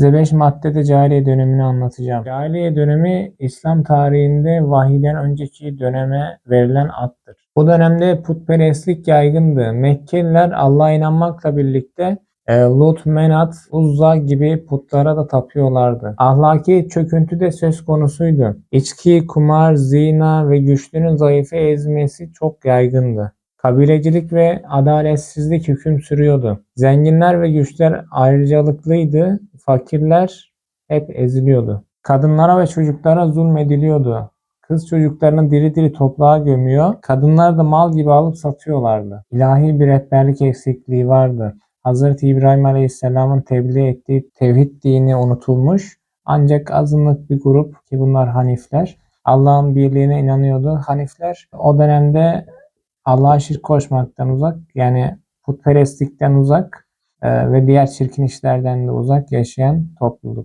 Size 5 maddede cahiliye dönemini anlatacağım. Cahiliye dönemi İslam tarihinde vahiyden önceki döneme verilen addır. Bu dönemde putperestlik yaygındı. Mekkeliler Allah'a inanmakla birlikte e, Lut, Menat, Uzza gibi putlara da tapıyorlardı. Ahlaki çöküntü de söz konusuydu. İçki, kumar, zina ve güçlünün zayıfı ezmesi çok yaygındı. Kabilecilik ve adaletsizlik hüküm sürüyordu. Zenginler ve güçler ayrıcalıklıydı, fakirler hep eziliyordu. Kadınlara ve çocuklara zulmediliyordu. Kız çocuklarını diri diri toprağa gömüyor, kadınlar da mal gibi alıp satıyorlardı. İlahi bir rehberlik eksikliği vardı. Hz. İbrahim Aleyhisselam'ın tebliğ ettiği tevhid dini unutulmuş. Ancak azınlık bir grup ki bunlar Hanifler Allah'ın birliğine inanıyordu. Hanifler o dönemde Allah'a şirk koşmaktan uzak yani putperestlikten uzak ve diğer çirkin işlerden de uzak yaşayan topluluk.